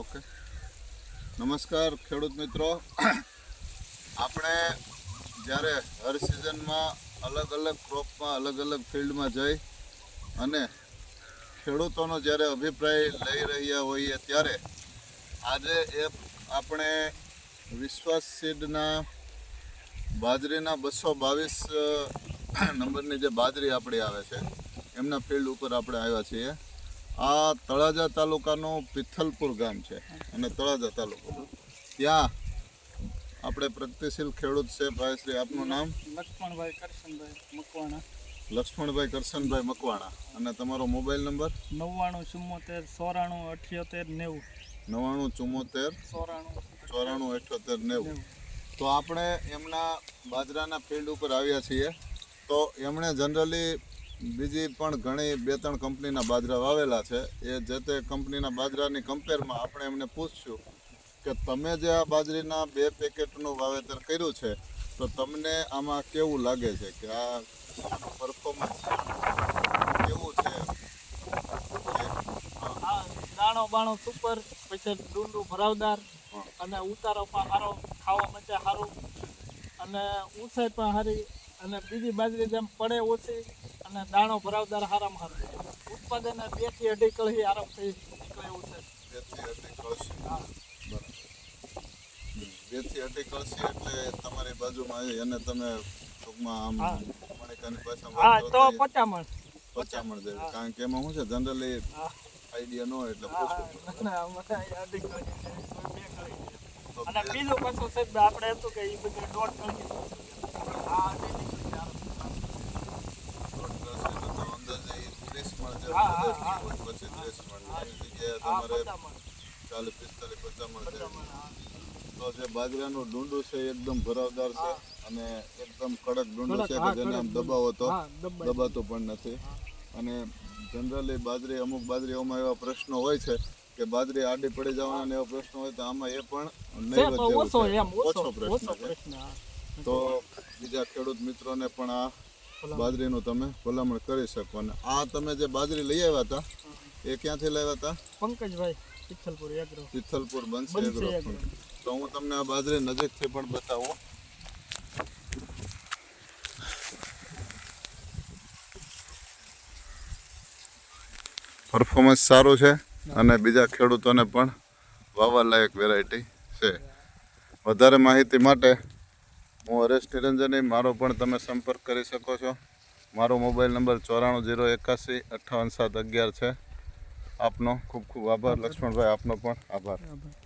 Okay. નમસ્કાર ખેડૂત મિત્રો. આપણે જ્યારે હર સિઝનમાં અલગ અલગ ક્રોપમાં, અલગ અલગ ફિલ્ડમાં જઈ અને ખેડૂતોનો જ્યારે અભિપ્રાય લઈ રહ્યા હોઈએ ત્યારે આજે એ આપણે વિશ્વાસ સીડના બાજરીના બસો બાવીસ નંબરની જે બાજરી આપણી આવે છે, એમના ફિલ્ડ ઉપર આપણે આવ્યા છીએ. આ તળાજા તાલુકાનું પિથલપુર ગામ છે અને તળાજા તાલુકો. ત્યાં આપણે પ્રગતિશીલ ખેડૂત છે ભાઈ શ્રી આપનું નામ? લક્ષ્મણભાઈ કરશનભાઈ મકવાણા. લક્ષ્મણભાઈ કરશનભાઈ મકવાણા. અને તમારો મોબાઈલ નંબર? નવ્વાણું ચુમ્મોતેર સોરાણું અઠ્યોતેર નેવું. નવ્વાણું ચુમ્મોતેર સોરાણું ચોરાણું અઠ્યોતેર નેવું. તો આપણે એમના બાજરાના ફિલ્ડ ઉપર આવ્યા છીએ. તો એમણે જનરલી બીજી પણ ઘણી બે ત્રણ કંપનીના બાજરા વાવેલા છે. એ જે તે કંપનીના બાજરાની કમ્પેરમાં આપણે એમને પૂછશું કે તમે જે આ બાજરીના બે પેકેટનું વાવેતર કર્યું છે તો તમને આમાં કેવું લાગે છે કે આ પરફોર્મન્સ કેવું છે? દાણો બાણો સુપર પછી ડુંડું ભરાવદાર અને ઉતારો પણ સારો ખાવા માટે સારું અને ઊંચાઈ પણ સારી અને બીજી બાજરી જેમ પડે ઓછી અને દાણો ભરાવદાર હારામ સારું ઉત્પાદન બેથી અઢી કળી આરામથી નીકળે એવું છે. બેથી અઢી કળશી. બરાબર. બેથી અઢી કળશી એટલે તમારી બાજુમાં એને તમે ટૂંકમાં આમ મણિકાની પાછા હા તો પચામણ. પચામણ જેવી કારણ કે એમાં શું છે? જનરલી આઈડિયા ન હોય એટલે પૂછવું બે અને બે- બીજું પાછું સાહેબ આપણે હતું કે એ બધું દોઢ કળી આ અઢી નીકળી જાય. દોઢ કળશી એટલે તો અંદાજે ઈ 30 મણ જેવું હા, હા, કદાચ હા. હોય, પછી 30 મણ. જગ્યાએ તમારે પચામણ, 40, 45, 50 મણ જેવું. તો જે બાજરાનું ડુંડું છે એકદમ ભરાવદાર છે અને એકદમ કડક ડુંડું છે કે જેને આમ દબાવો તો દબાતું પણ નથી અને જનરલી બાજરી અમુક બાજરીઓમાં એવા પ્રશ્નો હોય છે કે બાજરી આડી પડી જવાના ને એવા પ્રશ્નો હોય તો આમાં એ પણ ઓછો પ્રશ્ન છે તો બીજા ખેડૂત મિત્રોને પણ આ બાજરીનું તમે ભલામણ કરી શકો. અને આ તમે જે બાજરી લઈ આવ્યા હતા એ ક્યાંથી લાવ્યા હતા? પંકજભાઈ તિથલપુર એગ્રો તિથલપુર બનશે એગ્રો. તો હું તમને આ બાજરી નજીકથી પણ બતાવું. પરફોર્મન્સ સારું છે અને બીજા ખેડૂતોને પણ વાવવા લાયક વેરાયટી છે. વધારે માહિતી માટે હું હરેશ નિરંજન મારો પણ તમે સંપર્ક કરી શકો છો. મારો મોબાઈલ નંબર ચોરાણું જીરો એકાસી અઠ્ઠાવન સાત અગિયાર છે. આપનો ખૂબ ખૂબ આભાર. લક્ષ્મણભાઈ, આપનો પણ આભાર. આભાર.